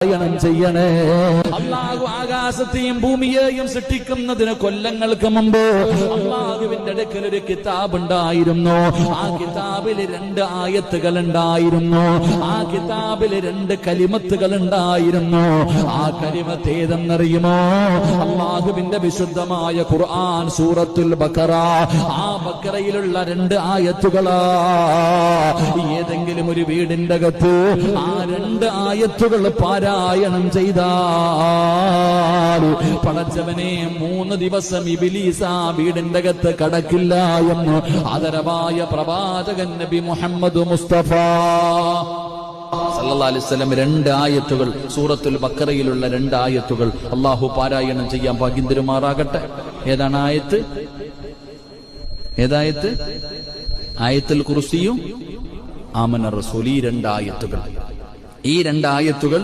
പാരായണം ചെയ്യണേ. അള്ളാഹു ആകാശത്തെയും ഭൂമിയെയും സൃഷ്ടിക്കുന്നതിന് കൊല്ലങ്ങൾക്ക് മുമ്പ് അള്ളാഹുവിന്റെ അടുക്കൽ ഒരു കിതാബ് ഉണ്ടായിരുന്നു ആ കിതാബിൽ രണ്ട് ആയത്തുകൾ ഉണ്ടായിരുന്നു ആ കിതാബിൽ രണ്ട് കലിമത്തുകൾ ഉണ്ടായിരുന്നു ആ കലിമത്ത് ഏതെന്നറിയുമോ? അള്ളാഹുവിന്റെ വിശുദ്ധമായ ഖുർആൻ സൂറത്തുൽ ബക്കറ ആ ബക്കറയിലുള്ള രണ്ട് ആയത്തുകളാ. ഏതെങ്കിലും ഒരു വീടിന്റെ അകത്ത് ആ രണ്ട് ആയത്തുകൾ പാരായണം ചെയ്താൽ പടച്ചവനെ മൂന്ന് ദിവസം ഇബിലീസ വീടിന്റെ അകത്ത് കടക്കില്ല എന്ന് ആദരവായ പ്രവാചകൻ നബി മുഹമ്മദ് മുസ്തഫ. വസല്ലം രണ്ട് ആയത്തുകൾ സൂറത്തുൽ ബക്കറയിലുള്ള രണ്ട് ആയത്തുകൾ അള്ളാഹു പാരായണം ചെയ്യാൻ ഭാഗ്യന്തരുമാറാകട്ടെ. ഏതാണ് ആയത്ത്? ഏതായത്ത് ആയത്തിൽ കുറിസിയും ആമന റസൂൽ ഈ രണ്ടായത്തുകൾ ഈ രണ്ടായത്തുകൾ